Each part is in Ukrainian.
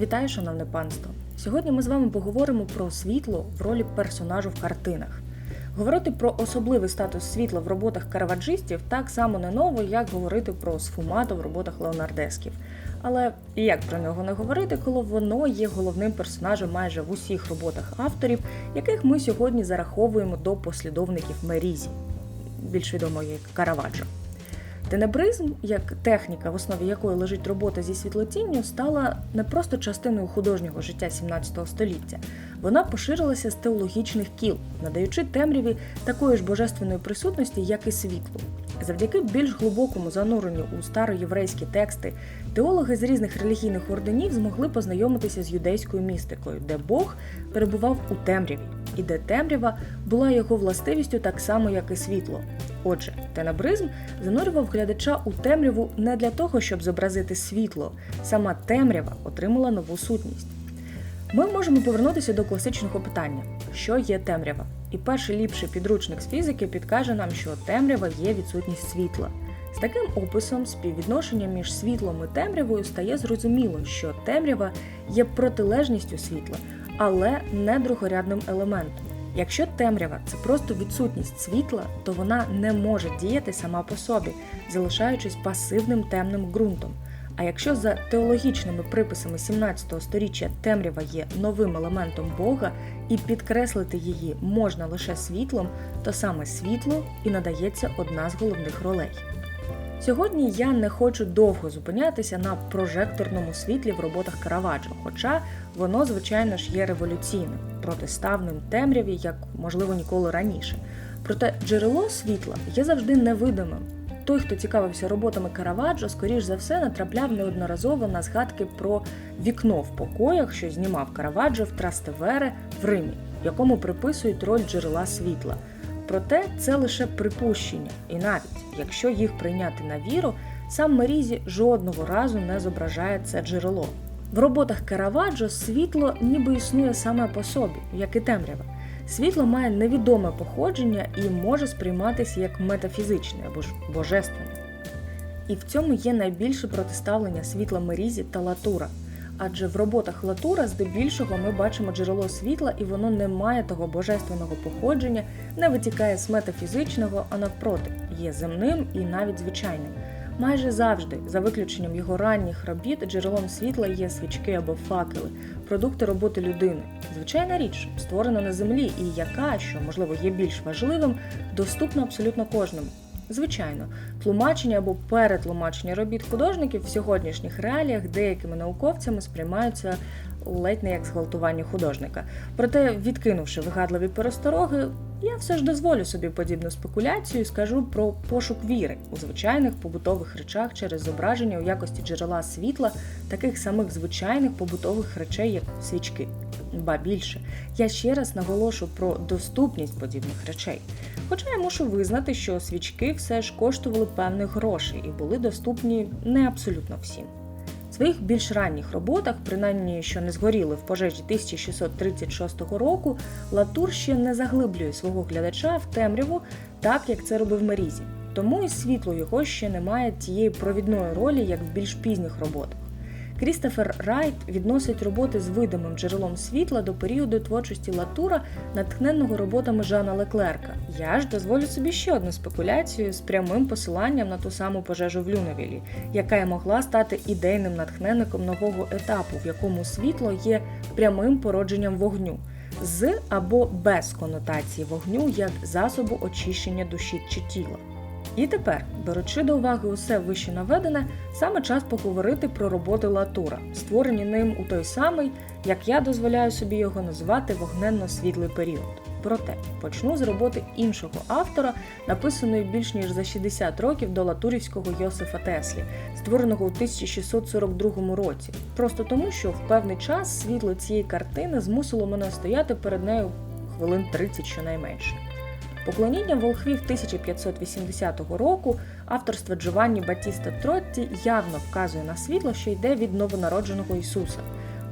Вітаю, шановне панство! Сьогодні ми з вами поговоримо про світло в ролі персонажу в картинах. Говорити про особливий статус світла в роботах караваджистів так само не ново, як говорити про сфумато в роботах леонардесків. Але як про нього не говорити, коли воно є головним персонажем майже в усіх роботах авторів, яких ми сьогодні зараховуємо до послідовників Мерізі, більш відомої як Караваджо. Тенебризм, як техніка, в основі якої лежить робота зі світлотінню, стала не просто частиною художнього життя 17 століття. Вона поширилася з теологічних кіл, надаючи темряві такої ж божественної присутності, як і світлу. Завдяки більш глибокому зануренню у староєврейські тексти, теологи з різних релігійних орденів змогли познайомитися з юдейською містикою, де Бог перебував у темряві, і де темрява була його властивістю так само, як і світло. Отже, тенебризм занурював глядача у темряву не для того, щоб зобразити світло. Сама темрява отримала нову сутність. Ми можемо повернутися до класичного питання: що є темрява? І перший ліпший підручник з фізики підкаже нам, що темрява є відсутність світла. З таким описом співвідношення між світлом і темрявою стає зрозуміло, що темрява є протилежністю світла, але не другорядним елементом. Якщо темрява це просто відсутність світла, то вона не може діяти сама по собі, залишаючись пасивним темним ґрунтом. А якщо за теологічними приписами 17 століття темрява є новим елементом Бога і підкреслити її можна лише світлом, то саме світло і надається одна з головних ролей. Сьогодні я не хочу довго зупинятися на прожекторному світлі в роботах Караваджо, хоча воно, звичайно ж, є революційним, протиставним темряві, як можливо ніколи раніше. Проте джерело світла є завжди невидимим. Той, хто цікавився роботами Караваджо, скоріш за все натрапляв неодноразово на згадки про вікно в покоях, що знімав Караваджо в Трастевере в Римі, якому приписують роль джерела світла. Проте це лише припущення, і навіть якщо їх прийняти на віру, сам Мерізі жодного разу не зображає це джерело. В роботах Караваджо світло ніби існує саме по собі, як і темрява. Світло має невідоме походження і може сприйматися як метафізичне або ж божественне. І в цьому є найбільше протиставлення світла Мерізі та Латура. Адже в роботах Латура здебільшого ми бачимо джерело світла, і воно не має того божественного походження, не витікає з метафізичного, а навпроти, є земним і навіть звичайним. Майже завжди, за виключенням його ранніх робіт, джерелом світла є свічки або факели, продукти роботи людини. Звичайна річ, створена на землі, і яка, що можливо є більш важливим, доступна абсолютно кожному. Звичайно, тлумачення або перетлумачення робіт художників в сьогоднішніх реаліях деякими науковцями сприймаються ледь не як зґвалтування художника. Проте, відкинувши вигадливі перестороги, я все ж дозволю собі подібну спекуляцію і скажу про пошук віри у звичайних побутових речах через зображення у якості джерела світла таких самих звичайних побутових речей, як свічки. Ба більше, я ще раз наголошу про доступність подібних речей. Хоча я мушу визнати, що свічки все ж коштували певних грошей і були доступні не абсолютно всім. В своїх більш ранніх роботах, принаймні що не згоріли в пожежі 1636 року, Латур ще не заглиблює свого глядача в темряву, так як це робив Мерізі. Тому і світло його ще не має тієї провідної ролі, як в більш пізніх роботах. Крістофер Райт відносить роботи з видимим джерелом світла до періоду творчості Латура, натхненного роботами Жана Леклерка. Я ж дозволю собі ще одну спекуляцію з прямим посиланням на ту саму пожежу в Люневілі, яка й могла стати ідейним натхненником нового етапу, в якому світло є прямим породженням вогню. З або без конотації вогню як засобу очищення душі чи тіла. І тепер, беручи до уваги усе вище наведене, саме час поговорити про роботи Латура, створені ним у той самий, як я дозволяю собі його називати вогненно-світлий період. Проте почну з роботи іншого автора, написаної більш ніж за 60 років до латурівського Йосифа Теслі, створеного у 1642 році. Просто тому, що в певний час світло цієї картини змусило мене стояти перед нею хвилин 30 щонайменше. Поклоніння волхвів 1580 року авторства Джованні Батіста Тротті явно вказує на світло, що йде від новонародженого Ісуса.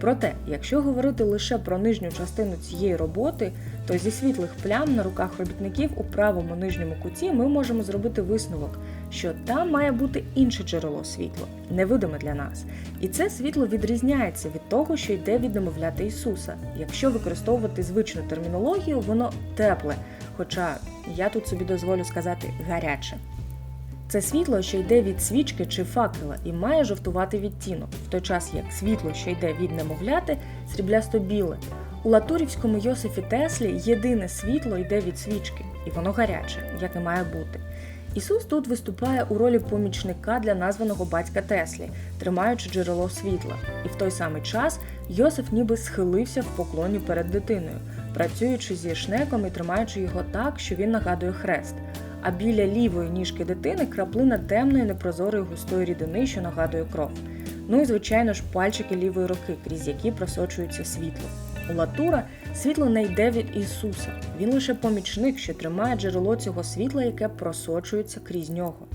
Проте, якщо говорити лише про нижню частину цієї роботи, то зі світлих плям на руках робітників у правому нижньому куті ми можемо зробити висновок, що там має бути інше джерело світла, невидиме для нас. І це світло відрізняється від того, що йде від немовляти Ісуса. Якщо використовувати звичну термінологію, воно тепле, хоча я тут собі дозволю сказати гаряче. Це світло, що йде від свічки чи факела, і має жовтувати відтінок, в той час як світло, що йде від немовляти, сріблясто біле. У латурівському Йосифі Теслі єдине світло йде від свічки, і воно гаряче, як і має бути. Ісус тут виступає у ролі помічника для названого батька Теслі, тримаючи джерело світла. І в той самий час Йосиф ніби схилився в поклоні перед дитиною, працюючи зі шнеком і тримаючи його так, що він нагадує хрест. А біля лівої ніжки дитини краплина темної непрозорої густої рідини, що нагадує кров. Ну і звичайно ж пальчики лівої руки, крізь які просочується світло. У Латура світло не йде від Ісуса. Він лише помічник, що тримає джерело цього світла, яке просочується крізь нього.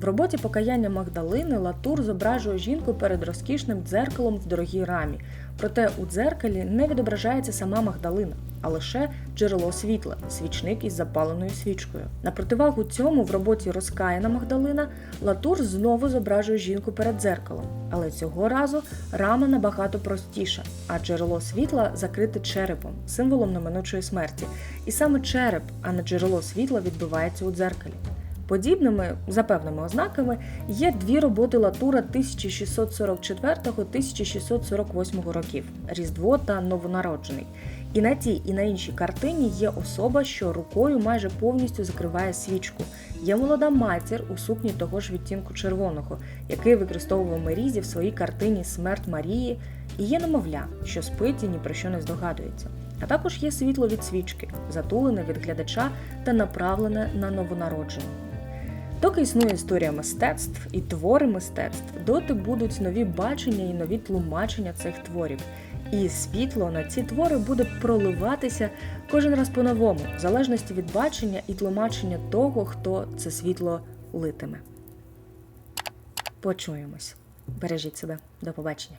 В роботі покаяння Магдалини Латур зображує жінку перед розкішним дзеркалом в дорогій рамі. Проте у дзеркалі не відображається сама Магдалина, а лише джерело світла, свічник із запаленою свічкою. На противагу цьому в роботі розкаяна Магдалина Латур знову зображує жінку перед дзеркалом, але цього разу рама набагато простіша, а джерело світла закрите черепом, символом неминучої смерті. І саме череп, а не джерело світла відбивається у дзеркалі. Подібними, за певними ознаками, є дві роботи Латура 1644-1648 років Різдво та Новонароджений. І на тій, і на іншій картині є особа, що рукою майже повністю закриває свічку. Є молода матір у сукні того ж відтінку червоного, який використовував Мерізі в своїй картині Смерть Марії, і є немовля, що спить і ні про що не здогадується. А також є світло від свічки, затулене від глядача та направлене на новонароджену. Доки існує історія мистецтв і твори мистецтв, доти будуть нові бачення і нові тлумачення цих творів. І світло на ці твори буде проливатися кожен раз по-новому, в залежності від бачення і тлумачення того, хто це світло литиме. Почуємось. Бережіть себе. До побачення.